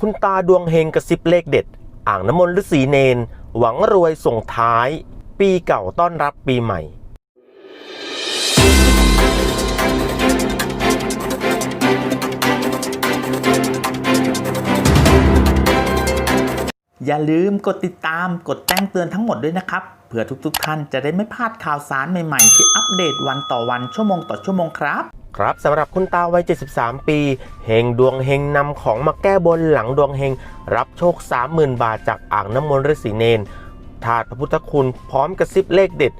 คุณตาดวงเฮงกระซิบเลขเด็ด อ่างน้ำมนต์ฤาษีเนน หวังรวยส่งท้าย ปีเก่าต้อนรับปีใหม่ อย่าลืมกดติดตามกดแจ้งเตือนทั้งหมดด้วยนะครับ เพื่อทุกๆทท่านจะได้ไม่พลาดข่าวสารใหม่ๆ ที่อัปเดตวันต่อวันชั่วโมงต่อชั่วโมงครับ ครับสำหรับคุณตาวัย 73 ปีเฮงดวงเฮงนำของมาแก้บนหลังดวงเฮงรับโชค 30,000 บาทจากอ่างน้ำมนต์ฤาษีเนนถาดพระพุทธคุณพร้อมกระซิบเลขเด็ด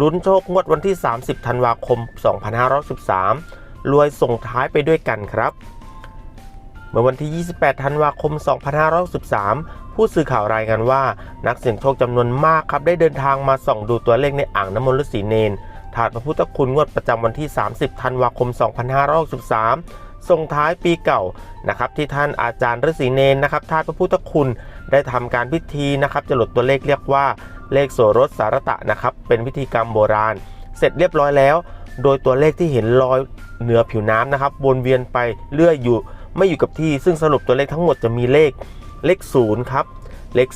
ลุ้นโชคงวดวันที่ 30 ธันวาคม 2513 รวยส่งท้ายไปด้วยกันครับ เมื่อวันที่ 28 ธันวาคม 2513 ผู้สื่อข่าวรายงานว่า นักเสี่ยงโชคจำนวนมากครับได้เดินทางมาส่องดูตัวเลขในอ่างน้ำมนต์ฤาษีเนน ถาดพระพุทธคุณงวดประจำวันที่ 30 ธันวาคม 2563 ส่งท้ายปีเก่านะครับที่ท่านอาจารย์ฤาษีเนนนะครับถาดพระพุทธคุณได้ทำการพิธีนะครับจรดตัวเลขเรียกว่าเลขโสรสสารตะนะครับเป็นพิธีกรรมโบราณ เสร็จเรียบร้อยแล้ว โดยตัวเลขที่เห็นลอยเหนือผิวน้ำนะครับวนเวียนไปเรื่อยอยู่ไม่อยู่กับที่ ซึ่งสรุปตัวเลขทั้งหมดจะมีเลขเลข0ครับเลข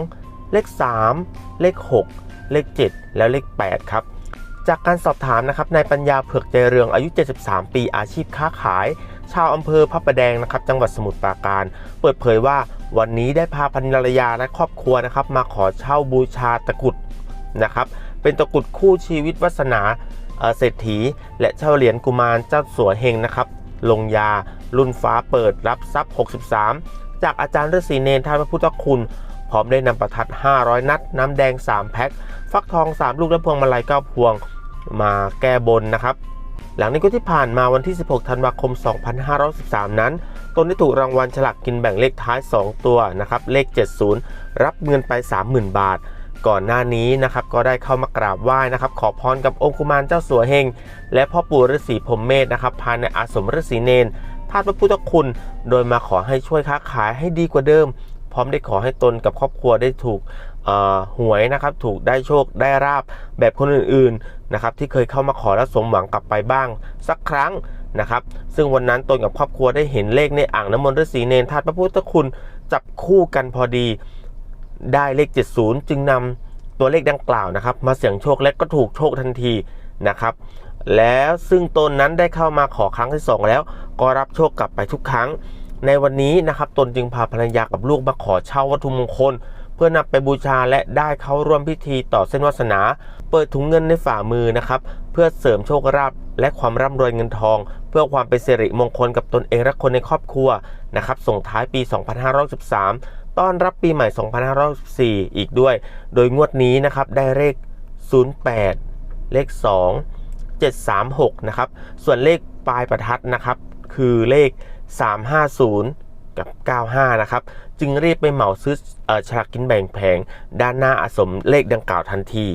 2 เลข 3 เลข 6 เลข 7 แล้วเลข 8 ครับ จากการสอบถามนะครับนายปัญญาเผือกใจเรืองอายุ 73 ปีอาชีพค้าขาย ชาวอำเภอพระประแดงนะครับจังหวัดสมุทรปราการ เปิดเผยว่าวันนี้ได้พาภรรยาและครอบครัวนะครับ มาขอเช่าบูชาตะกุดนะครับ เป็นตะกุดคู่ชีวิตวัสนาเอ่อเศรษฐี และเช่าเหรียญกุมารเจ้าสัวเฮงนะครับ ลงยารุ่นฟ้าเปิดรับทรัพย์ 63 จากอาจารย์ฤาษีเนนท่านพระพุทธคุณ พร้อมได้นำประทัด 500 นัด น้ำแดง 3 แพ็ค ฟักทอง 3 ลูกและพวงมาลัย 9 พวงมาแก้บนนะครับ หลังในก็ที่ผ่านมาวันที่ 16 ธันวาคม 2513 นั้น ตนได้ถูกรางวัลฉลากกินแบ่งเลขท้าย 2 ตัวนะครับ เลข 70 รับเงินไป 30,000 บาท ก่อนหน้านี้นะครับก็ได้เข้ามากราบไหว้นะครับขอพรกับองค์กุมารเจ้าสัวเฮง และพ่อปู่ฤาษีพรมเมธนะครับภายในอาสมฤาษีเนนธาตุพระพุทธคุณ โดยมาขอให้ช่วยค้าขายให้ดีกว่าเดิม พร้อมได้ขอให้ตนกับครอบครัวได้ถูกหวยนะครับ ถูกได้โชคได้ราบแบบคนอื่นๆนะครับ ที่เคยเข้ามาขอและสมหวังกลับไปบ้างสักครั้งนะครับ ซึ่งวันนั้นตนกับครอบครัวได้เห็นเลขในอ่างน้ำมนต์ฤาษีเนนธาตุพระพุทธคุณจับคู่กันพอดีได้เลข 70 จึงนำตัวเลขดังกล่าวนะครับ มาเสี่ยงโชคและก็ถูกโชคทันทีนะครับ แล้วซึ่งตนนั้นได้เข้ามาขอครั้งที่ 2 แล้ว ก็รับโชคกลับไปทุกครั้ง ในวันนี้นะครับตนจึงพาภรรยากับลูกมาขอเช่าวัตถุมงคล เพื่อนำไปบูชาและได้เข้าร่วมพิธีต่อเส้นวาสนา เปิดถุงเงินในฝ่ามือนะครับ เพื่อเสริมโชคลาภและความร่ำรวยเงินทอง เพื่อความเป็นสิริมงคลกับตนเองและคนในครอบครัวนะครับส่งท้ายปี 2513 ต้อนรับปีใหม่ 2514 อีกด้วย โดยงวดนี้นะครับได้เลข 08 เลข 2 736 นะครับ ส่วนเลขปลายประทัดนะครับ คือเลข 350 กับ 95 นะครับ จึงรีบไปเหมาซื้อฉลากกินแบ่งแผง ด้านหน้าอสมเลขดังกล่าวทันที